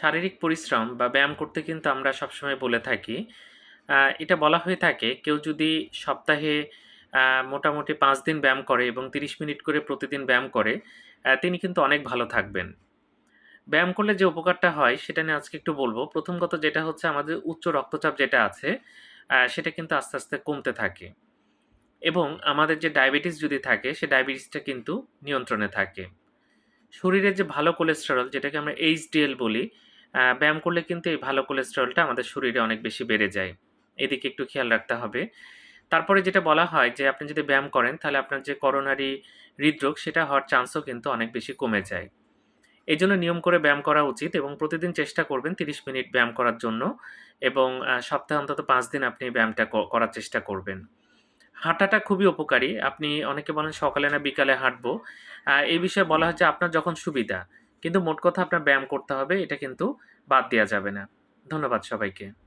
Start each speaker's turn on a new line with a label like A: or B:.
A: শারীরিক পরিশ্রম বা ব্যায়াম করতে কিন্তু আমরা সবসময় বলে থাকি। এটা বলা হয়ে থাকে কেউ যদি সপ্তাহে মোটামুটি পাঁচ দিন ব্যায়াম করে এবং তিরিশ মিনিট করে প্রতিদিন ব্যায়াম করে তিনি কিন্তু অনেক ভালো থাকবেন। ব্যায়াম করলে যে উপকারটা হয় সেটা নিয়ে আজকে একটু বলব। প্রথম কথা যেটা হচ্ছে আমাদের উচ্চ রক্তচাপ যেটা আছে সেটা কিন্তু আস্তে আস্তে কমতে থাকে এবং আমাদের যে ডায়াবেটিস যদি থাকে, সে ডায়াবেটিসটা কিন্তু নিয়ন্ত্রণে থাকে। শরীরে যে ভালো কোলেস্টেরল যেটাকে আমরা এইচডিএল বলি ব্যায়াম করলে কিন্তু এই ভালো কোলেস্টেরলটা আমাদের শরীরে অনেক বেশি বেড়ে যায়। এদিকে একটু খেয়াল রাখতে হবে। তারপরে যেটা বলা হয় যে, আপনি যদি ব্যায়াম করেন, তাহলে আপনার যে করোনারি হৃদরোগ, সেটা হওয়ার চান্সও কিন্তু অনেক বেশি কমে যায়। এই জন্য নিয়ম করে ব্যায়াম করা উচিত এবং প্রতিদিন চেষ্টা করবেন তিরিশ মিনিট ব্যায়াম করার জন্য এবং সপ্তাহে অন্তত পাঁচ দিন আপনি ব্যায়ামটা করার চেষ্টা করবেন। হাঁটাটা খুবই উপকারী। আপনি অনেকে বলেন, সকালে না বিকালে হাঁটবো। এই বিষয়ে বলা হচ্ছে আপনার যখন সুবিধা। কিন্তু মোট কথা আপনার ব্যায়াম করতে হবে, এটা কিন্তু বাদ দেওয়া যাবে না। ধন্যবাদ সবাইকে।